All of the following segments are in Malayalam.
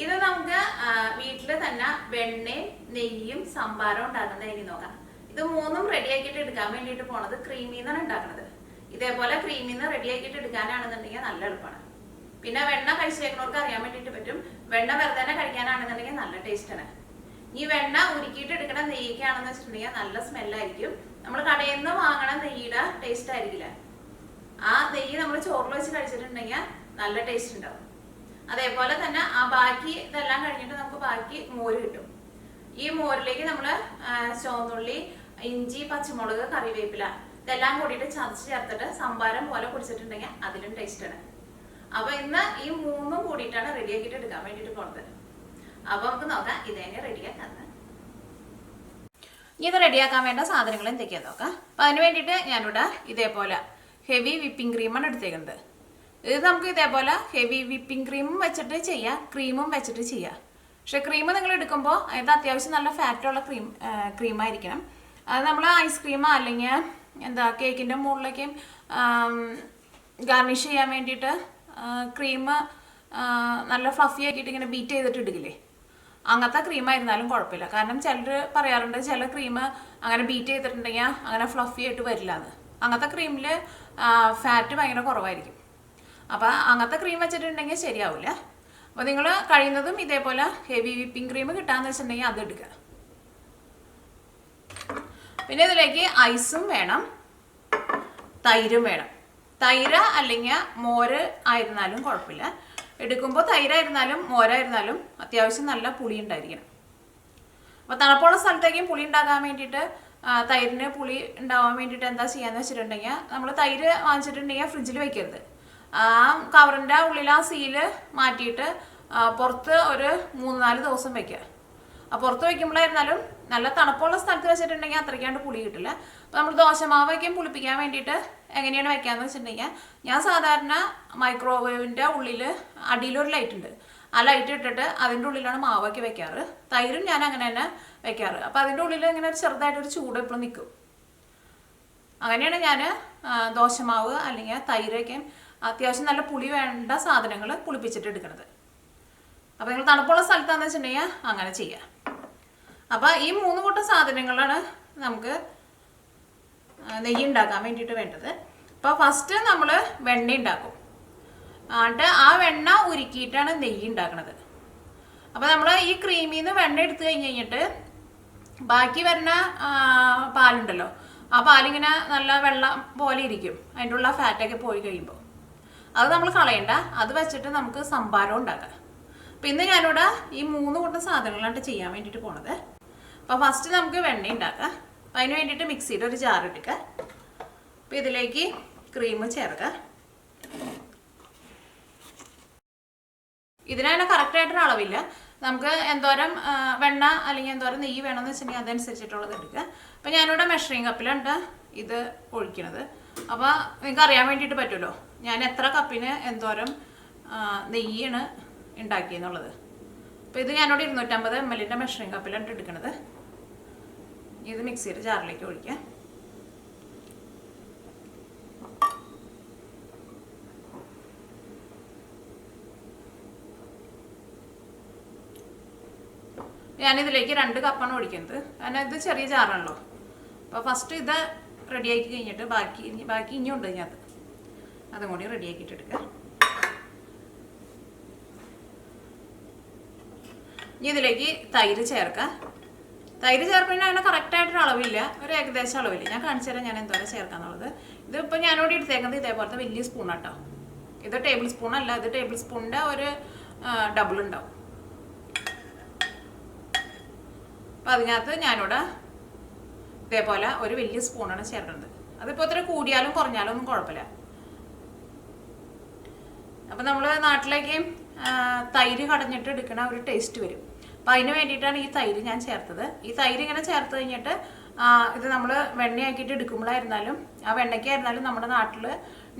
ഇത് നമുക്ക് വീട്ടിൽ തന്നെ വെണ്ണയും നെയ്യും സാമ്പാറും ഉണ്ടാക്കുന്നത് എനിക്ക് നോക്കാം. ഇത് മൂന്നും റെഡി ആക്കിയിട്ട് എടുക്കാൻ വേണ്ടിയിട്ട് പോണത് ക്രീമിൽ നിന്നാണ് ഉണ്ടാക്കുന്നത്. ഇതേപോലെ ക്രീമിൽ നിന്ന് റെഡി ആക്കിയിട്ട് എടുക്കാനാണെന്നുണ്ടെങ്കിൽ നല്ല എളുപ്പമാണ് പിന്നെ വെണ്ണ കഴിച്ചേക്കുന്നവർക്ക് അറിയാൻ വേണ്ടിയിട്ട് പറ്റും. വെണ്ണ വെറുതെ തന്നെ കഴിക്കാനാണെന്നുണ്ടെങ്കിൽ നല്ല ടേസ്റ്റാണ്. ഈ വെണ്ണ ഉരുക്കിയിട്ട് എടുക്കണ നെയ്യൊക്കെയാണെന്ന് വെച്ചിട്ടുണ്ടെങ്കിൽ നല്ല സ്മെല്ലായിരിക്കും. നമ്മൾ കടയിൽ നിന്ന് വാങ്ങണ നെയ്യുടെ ടേസ്റ്റ് ആയിരിക്കില്ല. ആ നെയ്യ് നമ്മൾ ചോറിൽ വെച്ച് കഴിച്ചിട്ടുണ്ടെങ്കിൽ നല്ല ടേസ്റ്റ് ഉണ്ടാവും. അതേപോലെ തന്നെ ആ ബാക്കി ഇതെല്ലാം കഴിഞ്ഞിട്ട് നമുക്ക് ബാക്കി മോര് കിട്ടും. ഈ മോരിലേക്ക് നമ്മൾ ചുവന്നുള്ളി ഇഞ്ചി പച്ചമുളക് കറിവേപ്പില ഇതെല്ലാം കൂടിയിട്ട് ചതച്ച് ചേർത്തിട്ട് സംഭാരം പോലെ കുടിച്ചിട്ടുണ്ടെങ്കിൽ അതിലും ടേസ്റ്റാണ് അപ്പൊ ഇന്ന് ഈ മൂന്നും കൂടിയിട്ടാണ് റെഡിയാക്കിയിട്ട് എടുക്കാൻ വേണ്ടിട്ട് പോണത്. അപ്പൊ നമുക്ക് നോക്കാം ഇതന്നെ റെഡിയാക്കാന്ന് ഇത് റെഡിയാക്കാൻ വേണ്ട സാധനങ്ങൾ എന്തൊക്കെയാന്ന് നോക്കാം. അപ്പൊ അതിന് വേണ്ടിയിട്ട് ഞാനിവിടെ ഇതേപോലെ ഹെവി വിപ്പിംഗ് ക്രീമാണ് എടുത്തേക്കുന്നത്. ഇത് നമുക്ക് ഇതേപോലെ ഹെവി വിപ്പിംഗ് ക്രീമും വെച്ചിട്ട് ചെയ്യാം. ക്രീമും വെച്ചിട്ട് ചെയ്യാം. പക്ഷെ ക്രീം നിങ്ങൾ എടുക്കുമ്പോൾ ഇത് അത്യാവശ്യം നല്ല ഫാറ്റുള്ള ക്രീം ക്രീമായിരിക്കണം അത് നമ്മൾ ഐസ്ക്രീമോ അല്ലെങ്കിൽ എന്താ കേക്കിന്റെ മുകളിലേക്ക് ഗാർണിഷ് ചെയ്യാൻ വേണ്ടിയിട്ട് ക്രീം നല്ല ഫ്ലഫി ആക്കിയിട്ട് ഇങ്ങനെ ബീറ്റ് ചെയ്തിട്ട് ഇടുകില്ലേ? അങ്ങനത്തെ ക്രീം ആയിരുന്നാലും കുഴപ്പമില്ല. കാരണം ചിലർ പറയാറുണ്ട് ചില ക്രീം അങ്ങനെ ബീറ്റ് ചെയ്തിട്ടുണ്ടെങ്കിൽ അങ്ങനെ ഫ്ലഫി ആയിട്ട് വരില്ല അത് അങ്ങനത്തെ ക്രീമിൽ ഫാറ്റ് ഭയങ്കര കുറവായിരിക്കും. അപ്പോൾ അങ്ങനത്തെ ക്രീം വെച്ചിട്ടുണ്ടെങ്കിൽ ശരിയാവില്ല അപ്പോൾ നിങ്ങൾ കഴിയുന്നതും ഇതേപോലെ ഹെവി വിപ്പിംഗ് ക്രീം കിട്ടാന്ന് വെച്ചിട്ടുണ്ടെങ്കിൽ അത് എടുക്കുക. പിന്നെ ഇതിലേക്ക് ഐസും വേണം. തൈരും വേണം. തൈര അല്ലെങ്കിൽ മോര് ആയിരുന്നാലും കുഴപ്പമില്ല. എടുക്കുമ്പോൾ തൈരായിരുന്നാലും മോരായിരുന്നാലും അത്യാവശ്യം നല്ല പുളി ഉണ്ടായിരിക്കണം. അപ്പോൾ തണുപ്പുള്ള സ്ഥലത്തേക്കും പുളി ഉണ്ടാകാൻ വേണ്ടിയിട്ട് തൈരിന് പുളി ഉണ്ടാവാൻ വേണ്ടിയിട്ട് എന്താ ചെയ്യാന്ന് വെച്ചിട്ടുണ്ടെങ്കിൽ നമ്മൾ തൈര് വാങ്ങിച്ചിട്ടുണ്ടെങ്കിൽ ഫ്രിഡ്ജിൽ വെക്കരുത്. ആ കവറിന്റെ ഉള്ളിൽ ആ സീൽ മാറ്റിയിട്ട് പുറത്ത് ഒരു മൂന്ന് നാല് ദിവസം വെക്കുക. ആ പുറത്ത് വയ്ക്കുമ്പോഴായിരുന്നാലും നല്ല തണുപ്പുള്ള സ്ഥലത്ത് വെച്ചിട്ടുണ്ടെങ്കിൽ അത്രയ്ക്കാണ്ട് പുളി കിട്ടില്ല. അപ്പോൾ നമ്മൾ ദോശമാവയ്ക്കും പുളിപ്പിക്കാൻ വേണ്ടിയിട്ട് എങ്ങനെയാണ് വെക്കാമെന്ന് വെച്ചിട്ടുണ്ടെങ്കിൽ ഞാൻ സാധാരണ മൈക്രോവേവിന്റെ ഉള്ളിൽ അടിയിലൊരു ലൈറ്റ് ഉണ്ട്. ആ ലൈറ്റ് ഇട്ടിട്ട് അതിന്റെ ഉള്ളിലാണ് മാവൊക്കെ വെക്കാറ്. തൈരും ഞാൻ അങ്ങനെ തന്നെ വെക്കാറ്. അപ്പോൾ അതിന്റെ ഉള്ളിൽ ഇങ്ങനെ ഒരു ചെറുതായിട്ടൊരു ചൂട് എപ്പോഴും നിൽക്കും അങ്ങനെയാണ് ഞാൻ ദോശമാവ് അല്ലെങ്കിൽ തൈരൊക്കെ അത്യാവശ്യം നല്ല പുളി വേണ്ട സാധനങ്ങൾ പുളിപ്പിച്ചിട്ട് എടുക്കുന്നത് അപ്പോൾ നിങ്ങൾ തണുപ്പുള്ള സ്ഥലത്താണെന്ന് വെച്ചിട്ടുണ്ടെങ്കിൽ അങ്ങനെ ചെയ്യാം. അപ്പോൾ ഈ മൂന്ന് കൂട്ടം സാധനങ്ങളാണ് നമുക്ക് നെയ്യ് ഉണ്ടാക്കാൻ വേണ്ടിയിട്ട് വേണ്ടത്. അപ്പോൾ ഫസ്റ്റ് നമ്മൾ വെണ്ണ ഉണ്ടാക്കും. എന്നിട്ട് ആ വെണ്ണ ഉരുക്കിയിട്ടാണ് നെയ്യ് ഉണ്ടാക്കുന്നത് അപ്പോൾ നമ്മൾ ഈ ക്രീമിൽ നിന്ന് വെണ്ണ എടുത്തു കഴിഞ്ഞ് കഴിഞ്ഞിട്ട് ബാക്കി വരുന്ന പാലുണ്ടല്ലോ ആ പാലിങ്ങനെ നല്ല വെള്ളം പോലെ ഇരിക്കും. അതിന്റെ ഉള്ള ഫാറ്റൊക്കെ പോയി കഴിയുമ്പോൾ അത് നമ്മൾ കളയണ്ട. അത് വെച്ചിട്ട് നമുക്ക് സംഭാരം ഉണ്ടാക്കാം. അപ്പം ഇന്ന് ഞാനിവിടെ ഈ മൂന്ന് കൂട്ടം സാധനങ്ങളാണ് ചെയ്യാൻ വേണ്ടിയിട്ട് പോണത്. അപ്പോൾ ഫസ്റ്റ് നമുക്ക് വെണ്ണ ഉണ്ടാക്കാം. അപ്പം അതിന് വേണ്ടിയിട്ട് മിക്സിയുടെ ഒരു ജാർ എടുക്കുക അപ്പം ഇതിലേക്ക് ക്രീം ചേർക്കുക ഇതിനെ കറക്റ്റായിട്ടൊരു അളവില്ല. നമുക്ക് എന്തോരം വെണ്ണ അല്ലെങ്കിൽ എന്തോരം നെയ്യ് വേണമെന്ന് വെച്ചിട്ടുണ്ടെങ്കിൽ അതനുസരിച്ചിട്ടുള്ളത് എടുക്കുക. അപ്പം ഞാനിവിടെ മെഷറിങ് കപ്പിലുണ്ട് ഇത് ഒഴിക്കണത് അപ്പോൾ നിങ്ങൾക്ക് അറിയാൻ വേണ്ടിയിട്ട് പറ്റുമല്ലോ ഞാൻ എത്ര കപ്പിന് എന്തോരം നെയ്യാണ് ഉണ്ടാക്കിയെന്നുള്ളത്. അപ്പോൾ ഇത് ഞാനിവിടെ ഇരുന്നൂറ്റമ്പത് എം എല്ലിന്റെ മെഷറിങ് കപ്പിലാണ് എടുക്കണത് ഇത് മിക്സിയുടെ ജാറിലേക്ക് ഒഴിക്കാം ഞാനിതിലേക്ക് രണ്ട് കപ്പാണ് ഒഴിക്കുന്നത്. കാരണം ഇത് ചെറിയ ചാറാണല്ലോ അപ്പോൾ ഫസ്റ്റ് ഇത് റെഡിയാക്കി കഴിഞ്ഞിട്ട് ബാക്കി ബാക്കി ഇനിയും ഉണ്ട് ഇതിനകത്ത്. അതും കൂടി റെഡിയാക്കിയിട്ട് ആക്കിയിട്ടെടുക്കുക ഇനി ഇതിലേക്ക് തൈര് ചേർക്കുക തൈര് ചേർക്കുന്നതിന് അങ്ങനെ കറക്റ്റായിട്ടൊരു അളവില്ല. ഒരു ഏകദേശം അളവില്ല. ഞാൻ കാണിച്ചു തരാം ഞാൻ എന്തോരം ചേർക്കാന്നുള്ളത്. ഇതിപ്പോൾ ഞാനിവിടെ എടുത്തേക്കുന്നത് ഇതേപോലത്തെ വലിയ സ്പൂണാട്ടോ ഇത് ടേബിൾ സ്പൂൺ അല്ല. ഇത് ടേബിൾ സ്പൂണിന്റെ ഒരു ഡബിൾ ഉണ്ടാവും. അപ്പം അതിനകത്ത് ഞാനിവിടെ ഇതേപോലെ ഒരു വലിയ സ്പൂണാണ് ചേർക്കുന്നത്. അതിപ്പോൾ ഇത്ര കൂടിയാലും കുറഞ്ഞാലും ഒന്നും കുഴപ്പമില്ല. അപ്പം നമ്മൾ നാട്ടിലേക്ക് തൈര് കടഞ്ഞിട്ട് എടുക്കണ ഒരു ടേസ്റ്റ് വരും. അപ്പം അതിന് വേണ്ടിയിട്ടാണ് ഈ തൈര് ഞാൻ ചേർത്തത്. ഈ തൈര് ഇങ്ങനെ ചേർത്ത് കഴിഞ്ഞിട്ട് ഇത് നമ്മൾ വെണ്ണയാക്കിയിട്ട് എടുക്കുമ്പോഴായിരുന്നാലും ആ വെണ്ണയ്ക്കായിരുന്നാലും നമ്മുടെ നാട്ടിൽ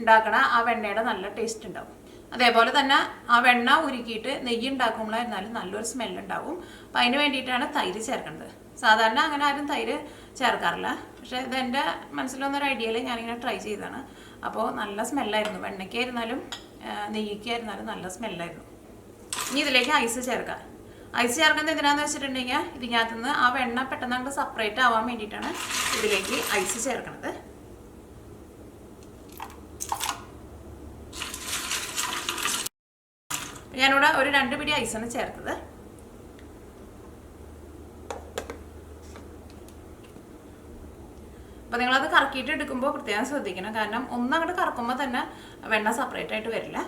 ഉണ്ടാക്കണ ആ വെണ്ണയുടെ നല്ല ടേസ്റ്റ് ഉണ്ടാവും. അതേപോലെ തന്നെ ആ വെണ്ണ ഉരുക്കിയിട്ട് നെയ്യ് ഉണ്ടാക്കുമ്പോഴായിരുന്നാലും നല്ലൊരു സ്മെൽ ഉണ്ടാവും. അപ്പം അതിന് വേണ്ടിയിട്ടാണ് തൈര് ചേർക്കേണ്ടത് സാധാരണ അങ്ങനെ ആരും തൈര് ചേർക്കാറില്ല. പക്ഷേ ഇതെന്റെ മനസ്സിലൊന്നൊരു ഐഡിയയിൽ ഞാനിങ്ങനെ ട്രൈ ചെയ്തതാണ്. അപ്പോൾ നല്ല സ്മെല്ലായിരുന്നു വെണ്ണയ്ക്കായിരുന്നാലും നെയ്യ്ക്കായിരുന്നാലും നല്ല സ്മെല്ലായിരുന്നു ഇനി ഇതിലേക്ക് ഐസ് ചേർക്കാം. ഐസ് ചേർക്കുന്നത് എന്തിനാന്ന് വെച്ചിട്ടുണ്ടെങ്കിൽ ഇതിനകത്ത് നിന്ന് ആ വെണ്ണ പെട്ടെന്ന് അങ്ങോട്ട് സെപ്പറേറ്റ് ആവാൻ വേണ്ടിയിട്ടാണ് ഇതിലേക്ക് ഐസ് ചേർക്കണത്. ഞാനിവിടെ ഒരു രണ്ട് പിടി ഐസാണ് ചേർത്തത്. അപ്പോൾ നിങ്ങളത് കറക്കിയിട്ട് എടുക്കുമ്പോൾ പ്രത്യേകം ശ്രദ്ധിക്കണം. കാരണം ഒന്നങ്ങോട്ട് കറക്കുമ്പോൾ തന്നെ വെണ്ണ സെപ്പറേറ്റ് ആയിട്ട് വരില്ല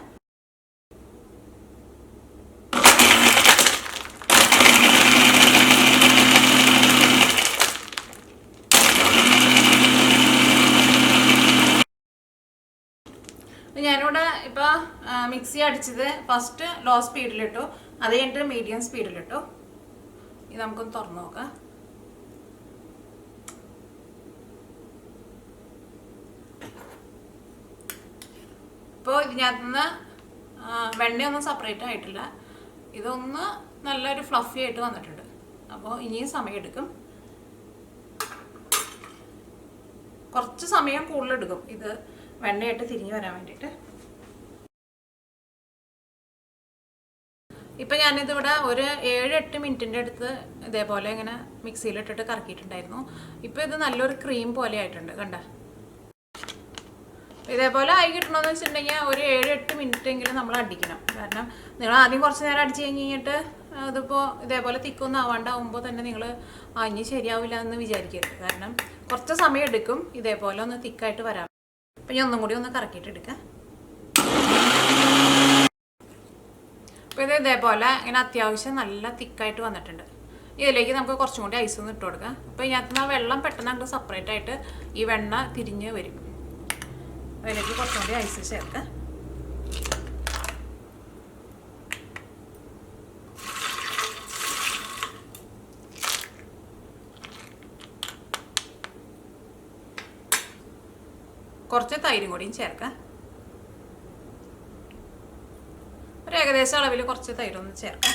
ഞാനിവിടെ ഇപ്പോൾ മിക്സി അടിച്ചത് ഫസ്റ്റ് ലോ സ്പീഡിലിട്ടു അത് കഴിഞ്ഞിട്ട് മീഡിയം സ്പീഡിലിട്ടു ഇത് നമുക്കൊന്ന് തുറന്നു നോക്കാം. ഇപ്പോൾ ഇതിനകത്തുനിന്ന് വെണ്ണയൊന്നും സെപ്പറേറ്റ് ആയിട്ടില്ല. ഇതൊന്ന് നല്ലൊരു ഫ്ലഫി ആയിട്ട് വന്നിട്ടുണ്ട്. അപ്പോൾ ഇനിയും സമയമെടുക്കും കുറച്ച് സമയം കൂടുതലെടുക്കും ഇത് വെണ്ണയായിട്ട് തിരിഞ്ഞു വരാൻ വേണ്ടിയിട്ട്. ഇപ്പം ഞാനിതിവിടെ ഒരു ഏഴ് എട്ട് മിനിറ്റിന്റെ അടുത്ത് ഇതേപോലെ ഇങ്ങനെ മിക്സിയിലിട്ടിട്ട് കറക്കിയിട്ടുണ്ടായിരുന്നു. ഇപ്പോൾ ഇത് നല്ലൊരു ക്രീം പോലെ ആയിട്ടുണ്ട് കണ്ട? ഇതേപോലെ ആയി കിട്ടണമെന്ന് വെച്ചിട്ടുണ്ടെങ്കിൽ ഒരു ഏഴ് എട്ട് മിനിറ്റ് എങ്കിലും നമ്മൾ അടിക്കണം. കാരണം നിങ്ങൾ ആദ്യം കുറച്ച് നേരം അടിച്ച് കഴിഞ്ഞിട്ട് അതിപ്പോൾ ഇതേപോലെ തിക്കൊന്നും ആവാണ്ടാവുമ്പോൾ തന്നെ നിങ്ങൾ അഞ്ഞ് ശരിയാവില്ല എന്ന് വിചാരിക്കരുത്. കാരണം കുറച്ച് സമയം എടുക്കും ഇതേപോലെ ഒന്ന് തിക്കായിട്ട് വരാം അപ്പം ഞാൻ ഒന്നും കൂടി ഒന്ന് കറക്കിയിട്ട് എടുക്കാം. ഇത് ഇതേപോലെ ഇങ്ങനെ അത്യാവശ്യം നല്ല തിക്കായിട്ട് വന്നിട്ടുണ്ട്. ഇതിലേക്ക് നമുക്ക് കുറച്ചും കൂടി ഐസ് ഒന്ന് ഇട്ട് കൊടുക്കാം. അപ്പോൾ ഇതിനകത്ത് നിന്ന് വെള്ളം പെട്ടെന്ന് അങ്ങോട്ട് സെപ്പറേറ്റ് ആയിട്ട് ഈ വെണ്ണ തിരിഞ്ഞ് വരും. അതിലേക്ക് കുറച്ചും കൂടി ഐസ് ചേർക്കാം. കുറച്ച് തൈരും കൂടിയും ചേർക്കാം ഒരു ഏകദേശം അളവിൽ കുറച്ച് തൈരൊന്ന് ചേർക്കാം.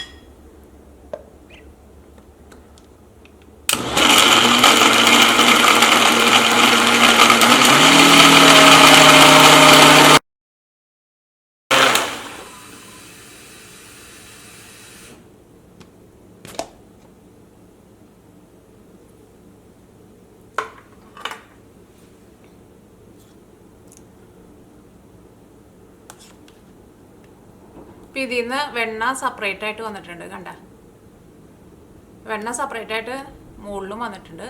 ഇതിൽ നിന്ന് വെണ്ണ സെപ്പറേറ്റ് ആയിട്ട് വന്നിട്ടുണ്ട് കണ്ട? വെണ്ണ സെപ്പറേറ്റ് ആയിട്ട് മുകളിലും വന്നിട്ടുണ്ട്.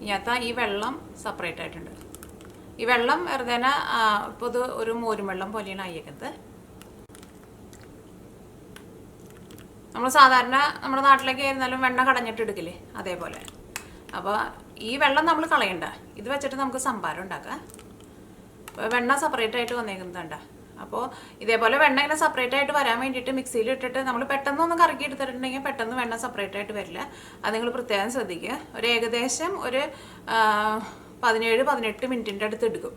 ഇതിനകത്ത് ഈ വെള്ളം സെപ്പറേറ്റ് ആയിട്ടുണ്ട്. ഈ വെള്ളം വെറുതെ ഇപ്പോൾ ഇത് ഒരു മോരും വെള്ളം പോലെയാണ് അയ്യക്കത്ത് നമ്മൾ സാധാരണ നമ്മുടെ നാട്ടിലേക്ക് ആയിരുന്നാലും വെണ്ണ കടഞ്ഞിട്ട് എടുക്കില്ലേ? അതേപോലെ. അപ്പോൾ ഈ വെള്ളം നമ്മൾ കളയണ്ട. ഇത് വെച്ചിട്ട് നമുക്ക് സംഭാരം ഉണ്ടാക്കാം. വെണ്ണ സെപ്പറേറ്റ് ആയിട്ട് വന്നേക്കുന്നുണ്ട് അപ്പോൾ ഇതേപോലെ വെണ്ണ ഇങ്ങനെ സെപ്പറേറ്റ് ആയിട്ട് വരാൻ വേണ്ടിയിട്ട് മിക്സിയിൽ ഇട്ടിട്ട് നമ്മൾ പെട്ടെന്ന് ഒന്ന് കറക്കി എടുത്തിട്ടുണ്ടെങ്കിൽ പെട്ടെന്ന് വെണ്ണ സെപ്പറേറ്റ് ആയിട്ട് വരില്ല. അത് നിങ്ങൾ പ്രത്യേകം ശ്രദ്ധിക്കുക. ഒരു ഏകദേശം ഒരു പതിനേഴ് പതിനെട്ട് മിനിറ്റിന്റെ അടുത്ത് എടുക്കും.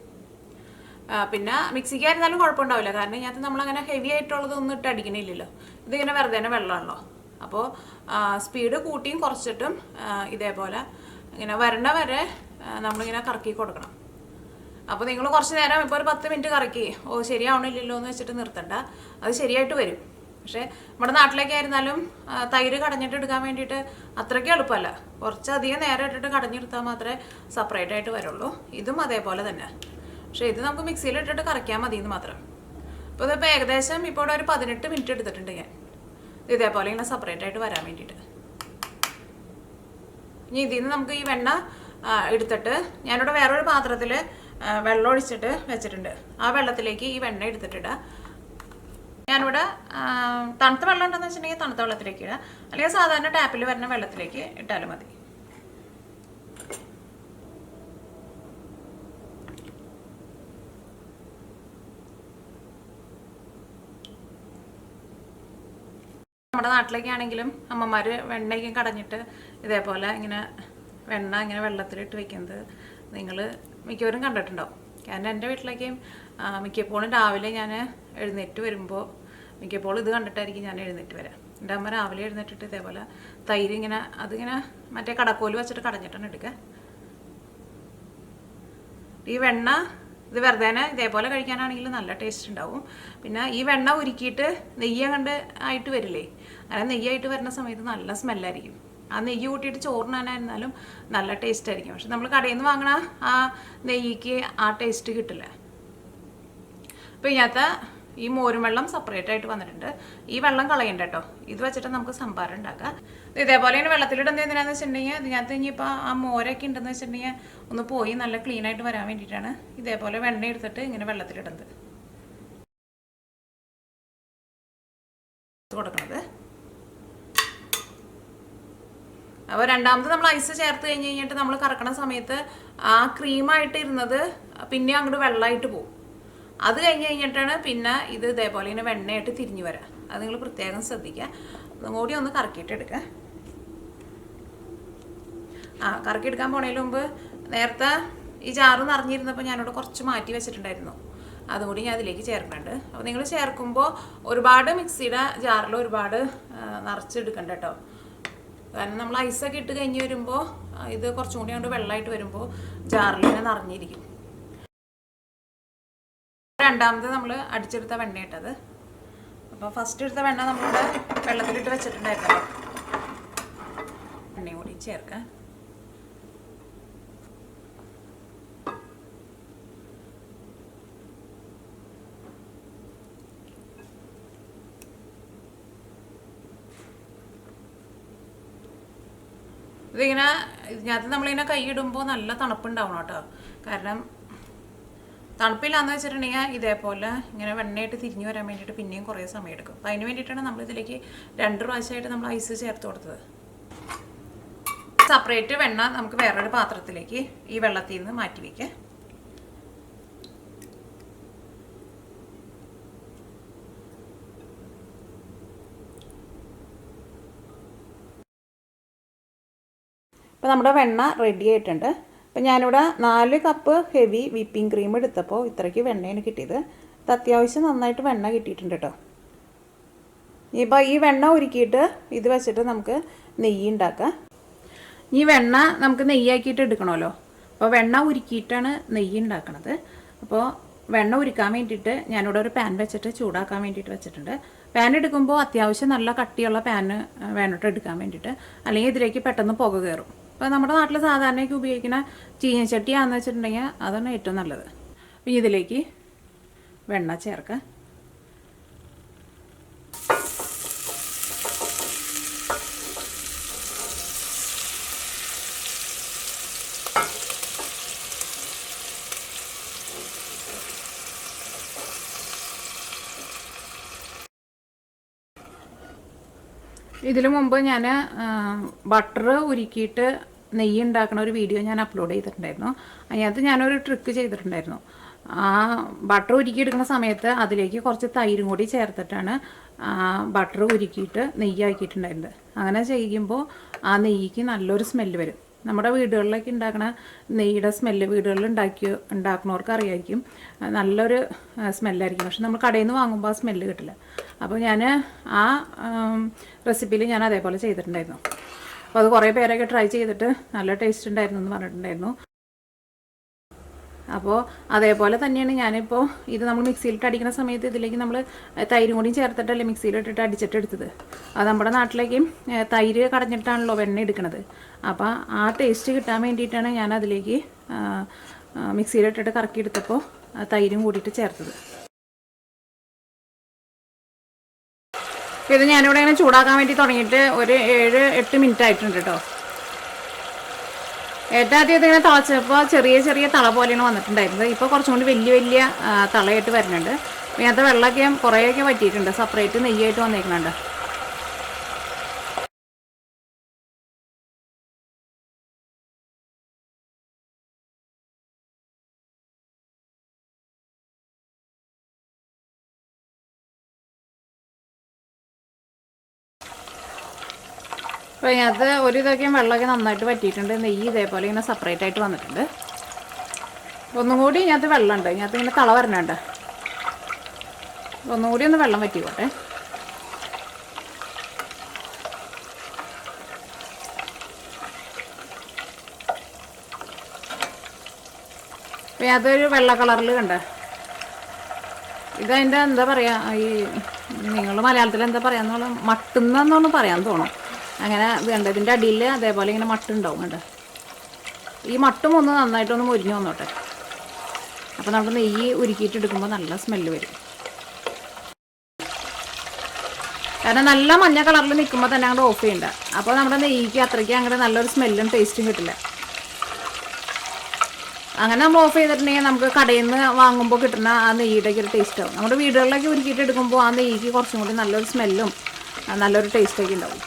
പിന്നെ മിക്സിക്ക് ആയിരുന്നാലും കുഴപ്പമുണ്ടാവില്ല. കാരണം ഇതിനകത്ത് നമ്മളങ്ങനെ ഹെവി ആയിട്ടുള്ളതൊന്നും ഇട്ട് അടിക്കണില്ലല്ലോ. ഇതിങ്ങനെ വെറുതെ തന്നെ വെള്ളമാണല്ലോ. അപ്പോൾ സ്പീഡ് കൂട്ടിയും കുറച്ചിട്ടും ഇതേപോലെ ഇങ്ങനെ വരണ വരെ നമ്മളിങ്ങനെ കറക്കി കൊടുക്കണം. അപ്പോൾ നിങ്ങൾ കുറച്ച് നേരം ഇപ്പോൾ ഒരു പത്ത് മിനിറ്റ് കറക്കി. ഓ ശരിയാവണില്ലല്ലോ എന്ന് വെച്ചിട്ട് നിർത്തണ്ട. അത് ശരിയായിട്ട് വരും. പക്ഷേ നമ്മുടെ നാട്ടിലേക്ക് ആയിരുന്നാലും തൈര് കടഞ്ഞിട്ട് എടുക്കാൻ വേണ്ടിയിട്ട് അത്രയ്ക്ക് എളുപ്പമല്ല. കുറച്ചധികം നേരം ഇട്ടിട്ട് കടഞ്ഞെടുത്താൽ മാത്രമേ സെപ്പറേറ്റ് ആയിട്ട് വരുള്ളൂ. ഇതും അതേപോലെ തന്നെ. പക്ഷേ ഇത് നമുക്ക് മിക്സിയിൽ ഇട്ടിട്ട് കറക്കിയാൽ മതി എന്ന് മാത്രം. അപ്പോൾ ഇതിപ്പോൾ ഏകദേശം ഇപ്പോൾ ഇവിടെ ഒരു പതിനെട്ട് മിനിറ്റ് എടുത്തിട്ടുണ്ട് ഞാൻ. ഇതേപോലെ ഇങ്ങനെ സെപ്പറേറ്റ് ആയിട്ട് വരാൻ വേണ്ടിയിട്ട്. ഇനി ഇതിൽ നിന്ന് നമുക്ക് ഈ വെണ്ണ എടുത്തിട്ട് ഞാനിവിടെ വേറൊരു പാത്രത്തിൽ വെള്ളം ഒഴിച്ചിട്ട് വെച്ചിട്ടുണ്ട്. ആ വെള്ളത്തിലേക്ക് ഈ വെണ്ണ എടുത്തിട്ടിടുക. ഞാനിവിടെ തണുത്ത വെള്ളം ഉണ്ടെന്ന് വെച്ചിട്ടുണ്ടെങ്കിൽ തണുത്ത വെള്ളത്തിലേക്ക് ഇടുക. അല്ലെങ്കിൽ സാധാരണ ടാപ്പിൽ വരുന്ന വെള്ളത്തിലേക്ക് ഇട്ടാലും മതി. നമ്മുടെ നാട്ടിലേക്കാണെങ്കിലും അമ്മമാർ വെണ്ണയ്ക്കും കടഞ്ഞിട്ട് ഇതേപോലെ ഇങ്ങനെ വെണ്ണ ഇങ്ങനെ വെള്ളത്തിലിട്ട് വെക്കുന്നത്. നിങ്ങൾ മിക്കവരും കണ്ടിട്ടുണ്ടാവും. കാരണം എന്റെ വീട്ടിലേക്കും മിക്കപ്പോഴും രാവിലെ ഞാൻ എഴുന്നേറ്റ് വരുമ്പോൾ മിക്കപ്പോഴും ഇത് കണ്ടിട്ടായിരിക്കും ഞാൻ എഴുന്നേറ്റ് വരാം. എന്റെ അമ്മ രാവിലെ എഴുന്നേറ്റിട്ട് ഇതേപോലെ തൈര് ഇങ്ങനെ അതിങ്ങനെ മറ്റേ കടക്കോൽ വെച്ചിട്ട് കടഞ്ഞിട്ടാണ് എടുക്കുക ഈ വെണ്ണ ഇത് വെറുതെ ഇതേപോലെ കഴിക്കാനാണെങ്കിൽ നല്ല ടേസ്റ്റ് ഉണ്ടാവും. പിന്നെ ഈ വെണ്ണ ഉരുക്കിയിട്ട് നെയ്യ കണ്ട് ആയിട്ട് വരില്ലേ? അങ്ങനെ നെയ്യായിട്ട് വരുന്ന സമയത്ത് നല്ല സ്മെല്ലായിരിക്കും ആ നെയ്യ് കൂട്ടിയിട്ട് ചോറിനാനായിരുന്നാലും നല്ല ടേസ്റ്റ് ആയിരിക്കും. പക്ഷെ നമ്മൾ കടയിൽ നിന്ന് വാങ്ങണ ആ നെയ്യ്ക്ക് ആ ടേസ്റ്റ് കിട്ടില്ല. അപ്പോൾ ഇതിനകത്ത് ഈ മോരും വെള്ളം സെപ്പറേറ്റ് ആയിട്ട് വന്നിട്ടുണ്ട്. ഈ വെള്ളം കളയണ്ട കേട്ടോ ഇത് വെച്ചിട്ട് നമുക്ക് സംഭാരം ഉണ്ടാക്കാം. ഇത് ഇതേപോലെ തന്നെ വെള്ളത്തിലിടുന്നത് എന്തിനാന്ന് വെച്ചിട്ടുണ്ടെങ്കിൽ ഇതിനകത്ത് ഇനിയിപ്പോൾ ആ മോരൊക്കെ ഉണ്ടെന്ന് വെച്ചിട്ടുണ്ടെങ്കിൽ ഒന്ന് പോയി നല്ല ക്ലീൻ ആയിട്ട് വരാൻ വേണ്ടിയിട്ടാണ് ഇതേപോലെ വെണ്ണ എടുത്തിട്ട് ഇങ്ങനെ വെള്ളത്തിലിടുന്നത്. കൊടുക്കുന്നത് അപ്പോൾ രണ്ടാമത് നമ്മൾ ഐസ് ചേർത്ത് കഴിഞ്ഞ് കഴിഞ്ഞിട്ട് നമ്മൾ കറക്കണ സമയത്ത് ആ ക്രീമായിട്ട് ഇരുന്നത് പിന്നെ അങ്ങോട്ട് വെള്ളമായിട്ട് പോകും അത് കഴിഞ്ഞ് കഴിഞ്ഞിട്ടാണ് പിന്നെ ഇത് ഇതേപോലെ ഇങ്ങനെ വെണ്ണയായിട്ട് തിരിഞ്ഞു വരാം. അത് നിങ്ങൾ പ്രത്യേകം ശ്രദ്ധിക്കുക. ഒന്നും കൂടി ഒന്ന് കറക്കിയിട്ടെടുക്കുക ആ കറക്കിയെടുക്കാൻ പോണതിന് മുമ്പ് നേരത്തെ ഈ ജാറ് നിറഞ്ഞിരുന്നപ്പോൾ ഞാനിവിടെ കുറച്ച് മാറ്റി വെച്ചിട്ടുണ്ടായിരുന്നു. അതും കൂടി ഞാൻ അതിലേക്ക് ചേർക്കുന്നുണ്ട് അപ്പോൾ നിങ്ങൾ ചേർക്കുമ്പോൾ ഒരുപാട് മിക്സിയുടെ ജാറിൽ ഒരുപാട് നിറച്ചെടുക്കണ്ട കേട്ടോ. കാരണം നമ്മൾ ഐസൊക്കെ ഇട്ട് കഴിഞ്ഞ് വരുമ്പോൾ ഇത് കുറച്ചും കൂടി കൊണ്ട് വെള്ളമായിട്ട് വരുമ്പോൾ ജാറിൽ ഇങ്ങനെ നിറഞ്ഞിരിക്കും. രണ്ടാമത് നമ്മൾ അടിച്ചെടുത്ത വെണ്ണ ഇട്ടത്. അപ്പോൾ ഫസ്റ്റ് എടുത്ത വെണ്ണ നമ്മളിവിടെ വെള്ളത്തിലിട്ട് വെച്ചിട്ടുണ്ടായിരുന്നു വെണ്ണയും കൂടി ചേർക്കാം ഇതിങ്ങനെ ഇതിനകത്ത് നമ്മളിങ്ങനെ കൈ ഇടുമ്പോൾ നല്ല തണുപ്പുണ്ടാവണം കേട്ടോ. കാരണം തണുപ്പില്ലാന്ന് വെച്ചിട്ടുണ്ടെങ്കിൽ ഇതേപോലെ ഇങ്ങനെ വെണ്ണയായിട്ട് തിരിഞ്ഞു വരാൻ വേണ്ടിയിട്ട് പിന്നെയും കുറേ സമയം എടുക്കും അപ്പം അതിന് വേണ്ടിയിട്ടാണ് നമ്മളിതിലേക്ക് രണ്ട് പ്രാവശ്യമായിട്ട് നമ്മൾ ഐസ് ചേർത്ത് കൊടുത്തത്. സെപ്പറേറ്റ് വെണ്ണ നമുക്ക് വേറൊരു പാത്രത്തിലേക്ക് ഈ വെള്ളത്തിൽ നിന്ന് മാറ്റി വയ്ക്കാം. ഇപ്പോൾ നമ്മുടെ വെണ്ണ റെഡി ആയിട്ടുണ്ട്. അപ്പോൾ ഞാനിവിടെ നാല് കപ്പ് ഹെവി വിപ്പിംഗ് ക്രീം എടുത്തപ്പോൾ ഇത്രയ്ക്ക് വെണ്ണയാണ് കിട്ടിയത്. ഇത് അത്യാവശ്യം നന്നായിട്ട് വെണ്ണ കിട്ടിയിട്ടുണ്ട് കേട്ടോ ഇപ്പോൾ ഈ വെണ്ണ ഉരുക്കിയിട്ട് ഇത് വെച്ചിട്ട് നമുക്ക് നെയ്യ് ഉണ്ടാക്കാം ഈ വെണ്ണ നമുക്ക് നെയ്യാക്കിയിട്ട് എടുക്കണമല്ലോ. അപ്പോൾ വെണ്ണ ഉരുക്കിയിട്ടാണ് നെയ്യ് ഉണ്ടാക്കണത് അപ്പോൾ വെണ്ണ ഉരുക്കാൻ വേണ്ടിയിട്ട് ഞാനിവിടെ ഒരു പാൻ വെച്ചിട്ട് ചൂടാക്കാൻ വേണ്ടിയിട്ട് വെച്ചിട്ടുണ്ട്. പാൻ എടുക്കുമ്പോൾ അത്യാവശ്യം നല്ല കട്ടിയുള്ള പാന് വേണോട്ട് എടുക്കാൻ വേണ്ടിയിട്ട്. അല്ലെങ്കിൽ ഇതിലേക്ക് പെട്ടെന്ന് പുക കയറും അപ്പോൾ നമ്മുടെ നാട്ടിൽ സാധാരണയൊക്കെ ഉപയോഗിക്കുന്ന ചീനച്ചട്ടിയാണെന്ന് വെച്ചിട്ടുണ്ടെങ്കിൽ അതാണ് ഏറ്റവും നല്ലത്. അപ്പോൾ ഇതിലേക്ക് വെണ്ണ ചേർക്കുക ഇതിനു മുമ്പ് ഞാൻ ബട്ടർ ഉരുക്കിയിട്ട് നെയ്യ് ഉണ്ടാക്കുന്ന ഒരു വീഡിയോ ഞാൻ അപ്ലോഡ് ചെയ്തിട്ടുണ്ടായിരുന്നു. അതിനകത്ത് ഞാനൊരു ട്രിക്ക് ചെയ്തിട്ടുണ്ടായിരുന്നു. ആ ബട്ടർ ഉരുക്കിയെടുക്കുന്ന സമയത്ത് അതിലേക്ക് കുറച്ച് തൈരും കൂടി ചേർത്തിട്ടാണ് ബട്ടർ ഉരുക്കിയിട്ട് നെയ്യാക്കിയിട്ടുണ്ടായിരുന്നത്. അങ്ങനെ ചെയ്യുമ്പോൾ ആ നെയ്യ്ക്ക് നല്ലൊരു സ്മെല്ല് വരും. നമ്മുടെ വീടുകളിലൊക്കെ ഉണ്ടാക്കുന്ന നെയ്യുടെ സ്മെല്ല് വീടുകളിൽ ഉണ്ടാക്കി ഉണ്ടാക്കുന്നവർക്ക് അറിയായിരിക്കും. നല്ലൊരു സ്മെല്ലായിരിക്കും പക്ഷെ നമ്മൾ കടയിൽ നിന്ന് വാങ്ങുമ്പോൾ ആ സ്മെല്ല് കിട്ടില്ല. അപ്പോൾ ഞാൻ ആ റെസിപ്പിയിൽ ഞാൻ അതേപോലെ ചെയ്തിട്ടുണ്ടായിരുന്നു. അപ്പോൾ അത് കുറേ പേരൊക്കെ ട്രൈ ചെയ്തിട്ട് നല്ല ടേസ്റ്റ് ഉണ്ടായിരുന്നു എന്ന് പറഞ്ഞിട്ടുണ്ടായിരുന്നു. അപ്പോൾ അതേപോലെ തന്നെയാണ് ഞാനിപ്പോൾ ഇത് നമ്മൾ മിക്സിയിലിട്ട് അടിക്കുന്ന സമയത്ത് ഇതിലേക്ക് നമ്മൾ തൈരും കൂടി ചേർത്തിട്ടല്ലേ മിക്സിയിലിട്ടിട്ട് അടിച്ചിട്ട് എടുത്തത്. അത് നമ്മുടെ നാട്ടിലേക്ക് തൈര് കടഞ്ഞിട്ടാണല്ലോ വെണ്ണ എടുക്കുന്നത് അപ്പോൾ ആ ടേസ്റ്റ് കിട്ടാൻ വേണ്ടിയിട്ടാണ് ഞാൻ അതിലേക്ക് മിക്സിയിലിട്ടിട്ട് കറക്കി എടുത്തപ്പോൾ തൈരും കൂടിയിട്ട് ചേർത്തത്. ഇത് ഞാനിവിടെ ഇങ്ങനെ ചൂടാക്കാൻ വേണ്ടി തുടങ്ങിയിട്ട് ഒരു ഏഴ് എട്ട് മിനിറ്റ് ആയിട്ടുണ്ട് കേട്ടോ. ഏറ്റവും ആദ്യം ഇതിങ്ങനെ തിളച്ചപ്പോൾ ചെറിയ ചെറിയ തള പോലെയാണ് വന്നിട്ടുണ്ടായിരുന്നത്. ഇപ്പോൾ കുറച്ചും കൂടി വലിയ വലിയ തളയായിട്ട് വരുന്നുണ്ട്. ഇതിനകത്ത് വെള്ളമൊക്കെ കുറേയൊക്കെ പറ്റിയിട്ടുണ്ട് സെപ്പറേറ്റ് നെയ്യായിട്ട് വന്നേക്കുന്നുണ്ട് അപ്പോൾ ഇതിനകത്ത് ഒരു ഇതൊക്കെ വെള്ളമൊക്കെ നന്നായിട്ട് പറ്റിയിട്ടുണ്ട് നെയ്യ് ഇതേപോലെ ഇങ്ങനെ സെപ്പറേറ്റ് ആയിട്ട് വന്നിട്ടുണ്ട്. ഒന്നും കൂടി ഇതിനകത്ത് വെള്ളമുണ്ട്. ഇതിനകത്ത് ഇങ്ങനെ തള വരണുണ്ട്. ഒന്നും കൂടി ഒന്ന് വെള്ളം പറ്റിക്കോട്ടെ അപ്പോൾ അതൊരു വെള്ള കളറിൽ കണ്ട. ഇതതിന്റെ എന്താ പറയുക ഈ നിങ്ങൾ മലയാളത്തിൽ എന്താ പറയാന്നുള്ള മട്ടുന്നെന്നൊന്ന് പറയാൻ തോന്നും. അങ്ങനെ വേണ്ട ഇതിന്റെ അടിയിൽ അതേപോലെ ഇങ്ങനെ മട്ടുണ്ടാവും വേണ്ട ഈ മട്ടും ഒന്ന് നന്നായിട്ടൊന്ന് മുരിഞ്ഞു വന്നോട്ടെ. അപ്പോൾ നമുക്ക് നെയ്യ് ഉരുക്കിയിട്ട് എടുക്കുമ്പോൾ നല്ല സ്മെല്ല് വരും. കാരണം നല്ല മഞ്ഞ കളറിൽ നിൽക്കുമ്പോൾ തന്നെ അങ്ങോട്ട് ഓഫ് ചെയ്യണ്ട. അപ്പോൾ നമ്മുടെ നെയ്യ്ക്ക് അത്രയ്ക്ക് അങ്ങോട്ട് നല്ലൊരു സ്മെല്ലും ടേസ്റ്റും കിട്ടില്ല. അങ്ങനെ നമ്മൾ ഓഫ് ചെയ്തിട്ടുണ്ടെങ്കിൽ നമുക്ക് കടയിൽ നിന്ന് വാങ്ങുമ്പോൾ കിട്ടുന്ന ആ നെയ്യുടെയൊക്കെ ഒരു ടേസ്റ്റ് ആവും. നമ്മുടെ വീടുകളിലൊക്കെ ഉരുക്കിയിട്ട് എടുക്കുമ്പോൾ ആ നെയ്യ്ക്ക് കുറച്ചും കൂടി നല്ലൊരു സ്മെല്ലും നല്ലൊരു ടേസ്റ്റൊക്കെ ഉണ്ടാവും.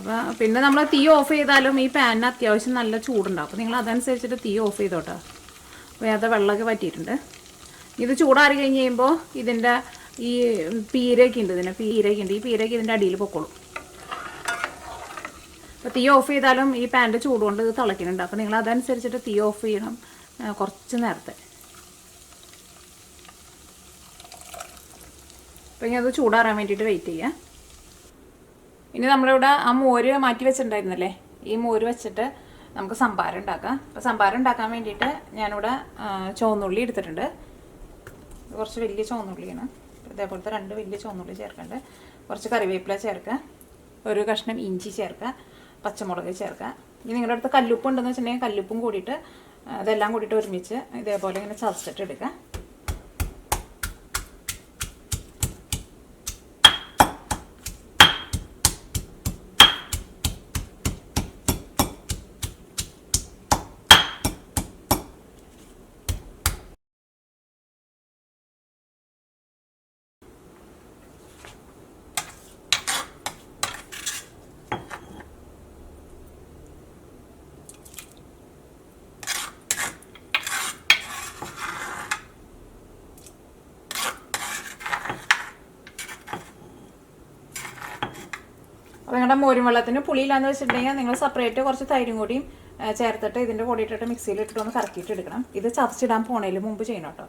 അപ്പോൾ പിന്നെ നമ്മൾ തീ ഓഫ് ചെയ്താലും ഈ പാനിന് അത്യാവശ്യം നല്ല ചൂടുണ്ടാവും. അപ്പോൾ നിങ്ങൾ അതനുസരിച്ചിട്ട് തീ ഓഫ് ചെയ്തോട്ടോ. വേറെ വെള്ളമൊക്കെ പറ്റിയിട്ടുണ്ട് ഇത് ചൂടാറി കഴിഞ്ഞ് കഴിയുമ്പോൾ ഇതിന്റെ ഈ പീരയൊക്കെ ഉണ്ട് ഇതിന് പീരയൊക്കെ ഉണ്ട്. ഈ പീരയൊക്കെ ഇതിന്റെ അടിയിൽ പൊക്കോളും. അപ്പോൾ തീ ഓഫ് ചെയ്താലും ഈ പാന്റെ ചൂട് കൊണ്ട് ഇത് തിളയ്ക്കുന്നുണ്ട്. അപ്പോൾ നിങ്ങൾ അതനുസരിച്ചിട്ട് തീ ഓഫ് ചെയ്യണം കുറച്ച് നേരത്തെ. അപ്പോൾ ഇനി അത് ചൂടാറാൻ വേണ്ടിയിട്ട് വെയിറ്റ് ചെയ്യാം. ഇനി നമ്മളിവിടെ ആ മോര് മാറ്റി വെച്ചിട്ടുണ്ടായിരുന്നല്ലേ? ഈ മോര് വെച്ചിട്ട് നമുക്ക് സംഭാരം ഉണ്ടാക്കാം. അപ്പോൾ സംഭാരം ഉണ്ടാക്കാൻ വേണ്ടിയിട്ട് ഞാനിവിടെ ചുവന്നുള്ളി എടുത്തിട്ടുണ്ട്. കുറച്ച് വലിയ ചുവന്നുള്ളിയാണ്. ഇതേപോലത്തെ രണ്ട് വലിയ ചുവന്നുള്ളി ചേർക്കുന്നുണ്ട് കുറച്ച് കറിവേപ്പില ചേർക്കുക. ഒരു കഷ്ണം ഇഞ്ചി ചേർക്കുക. പച്ചമുളക് ചേർക്കുക. ഇനി നിങ്ങളുടെ അടുത്ത് കല്ലുപ്പ് ഉണ്ടെന്ന് വെച്ചിട്ടുണ്ടെങ്കിൽ കല്ലുപ്പും കൂടിയിട്ട് അതെല്ലാം കൂടിയിട്ട് ഒരുമിച്ച് ഇതേപോലെ ഇങ്ങനെ ചതച്ചിട്ട് എടുക്കുക. മോരും വെള്ളത്തിന് പുളിയില്ലാന്ന് വെച്ചിട്ടുണ്ടെങ്കിൽ നിങ്ങൾ സെപ്പറേറ്റ് കുറച്ച് തൈരും കൂടിയും ചേർത്തിട്ട് ഇതിന്റെ കൂടെ ഇട്ടിട്ട് മിക്സിയിൽ ഇട്ടിട്ട് ഒന്ന് കറക്കിയിട്ട് എടുക്കണം. ഇത് ചതച്ചിടാൻ പോണേൽ മുമ്പ് ചെയ്യണം കേട്ടോ.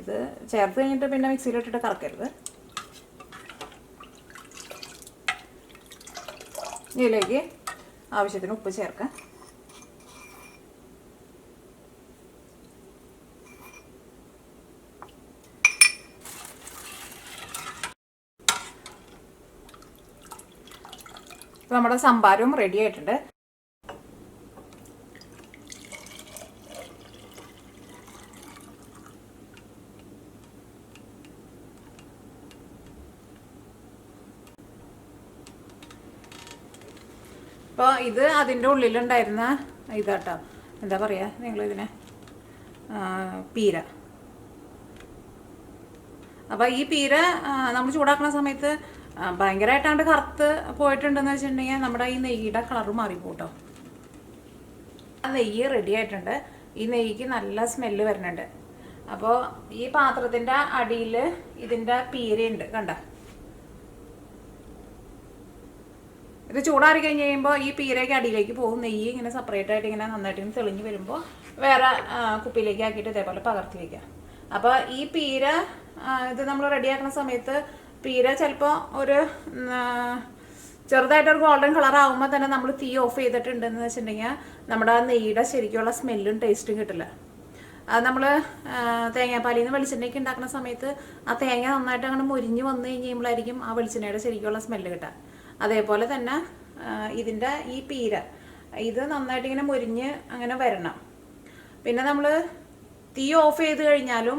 ഇത് ചേർത്ത് കഴിഞ്ഞിട്ട് പിന്നെ മിക്സിയിൽ ഇട്ടിട്ട് കറക്കരുത്. ഇതിലേക്ക് ആവശ്യത്തിന് ഉപ്പ് ചേർക്കാം. അപ്പോൾ നമ്മുടെ സംഭാരവും റെഡി ആയിട്ടുണ്ട്. അപ്പോൾ ഇത് അതിന്റെ ഉള്ളിലുണ്ടായിരുന്ന ഇതാട്ടോ. എന്താ പറയുക നിങ്ങളിതിനെ പീര. അപ്പോൾ ഈ പീര നമ്മൾ ചൂടാക്കുന്ന സമയത്ത് ഭയങ്കരമായിട്ടാണ്ട് കറുത്ത് പോയിട്ടുണ്ടെന്ന് വെച്ചിട്ടുണ്ടെങ്കിൽ നമ്മുടെ ഈ നെയ്യുടെ കളറ് മാറിപ്പോട്ടോ. ആ നെയ്യ് റെഡി ആയിട്ടുണ്ട്. ഈ നെയ്യ്ക്ക് നല്ല സ്മെല്ല് വരുന്നുണ്ട്. അപ്പോൾ ഈ പാത്രത്തിന്റെ അടിയിൽ ഇതിന്റെ പീരയുണ്ട് കണ്ട? ഇത് ചൂടാറി കഴിഞ്ഞ് കഴിയുമ്പോൾ ഈ പീരയ്ക്ക് അടിയിലേക്ക് പോകും. നെയ്യ് ഇങ്ങനെ സെപ്പറേറ്റ് ആയിട്ട് ഇങ്ങനെ നന്നായിട്ട് തെളിഞ്ഞ് വരുമ്പോൾ വേറെ കുപ്പിയിലേക്ക് ആക്കിയിട്ട് ഇതേപോലെ പകർത്തി വയ്ക്കാം അപ്പോൾ ഈ പീര ഇത് നമ്മൾ റെഡിയാക്കുന്ന സമയത്ത് പീര ചിലപ്പോൾ ഒരു ചെറുതായിട്ട് ഒരു ഗോൾഡൻ കളർ ആകുമ്പോൾ തന്നെ നമ്മൾ തീ ഓഫ് ചെയ്തിട്ടുണ്ടെന്ന് വെച്ചിട്ടുണ്ടെങ്കിൽ നമ്മുടെ ആ നെയ്യുടെ ശരിക്കുള്ള സ്മെല്ലും ടേസ്റ്റും കിട്ടില്ല. അത് നമ്മൾ തേങ്ങാപ്പാലിൽ നിന്ന് വെളിച്ചെണ്ണയ്ക്ക് ഉണ്ടാക്കുന്ന സമയത്ത് ആ തേങ്ങ നന്നായിട്ട് അങ്ങനെ മുരിഞ്ഞ് വന്നു കഴിയുമ്പോഴായിരിക്കും ആ വെളിച്ചെണ്ണയുടെ ശരിക്കുള്ള സ്മെല്ല് കിട്ടുക. അതേപോലെ തന്നെ ഇതിന്റെ ഈ പീര ഇത് നന്നായിട്ട് ഇങ്ങനെ മുരിഞ്ഞ് അങ്ങനെ വരണം. പിന്നെ നമ്മൾ തീ ഓഫ് ചെയ്ത് കഴിഞ്ഞാലും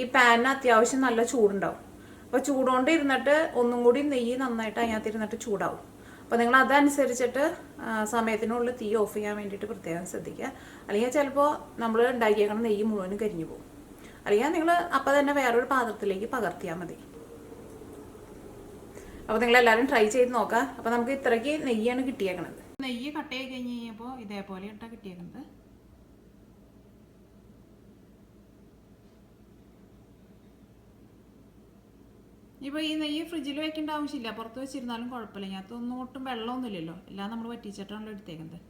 ഈ പാനിന് അത്യാവശ്യം നല്ല ചൂടുണ്ടാവും. അപ്പോൾ ചൂടോണ്ട് ഇരുന്നിട്ട് ഒന്നും കൂടി നെയ്യ് നന്നായിട്ട് അതിനകത്ത് ഇരുന്നിട്ട് ചൂടാവും. അപ്പോൾ നിങ്ങൾ അതനുസരിച്ചിട്ട് സമയത്തിനുള്ളിൽ തീ ഓഫ് ചെയ്യാൻ വേണ്ടിയിട്ട് പ്രത്യേകം ശ്രദ്ധിക്കുക. അല്ലെങ്കിൽ ചിലപ്പോൾ നമ്മൾ ഉണ്ടാക്കിയേക്കണം നെയ്യ് മുഴുവനും കരിഞ്ഞു പോകും. അല്ലെങ്കിൽ നിങ്ങൾ അപ്പം തന്നെ വേറൊരു പാത്രത്തിലേക്ക് പകർത്തിയാൽ മതി. അപ്പോൾ നിങ്ങൾ എല്ലാവരും ട്രൈ ചെയ്ത് നോക്കുക. അപ്പോൾ നമുക്ക് ഇത്രയ്ക്ക് നെയ്യാണ് കിട്ടിയേക്കണത്. നെയ്യ് കട്ട് ചെയ്ത് കഴിഞ്ഞ് കഴിഞ്ഞപ്പോൾ ഇതേപോലെ ഇട്ടാണ് കിട്ടിയേക്കുന്നത് ഇപ്പോൾ ഈ നെയ്യ് ഫ്രിഡ്ജിൽ വെക്കേണ്ട ആവശ്യമില്ല. പുറത്ത് വെച്ചിരുന്നാലും കുഴപ്പമില്ല. ഇതിനകത്തൊന്നും ഒട്ടും വെള്ളമൊന്നുമില്ലല്ലോ. എല്ലാം നമ്മൾ വറ്റിച്ചിട്ടാണല്ലോ എടുത്തേക്കുന്നത്.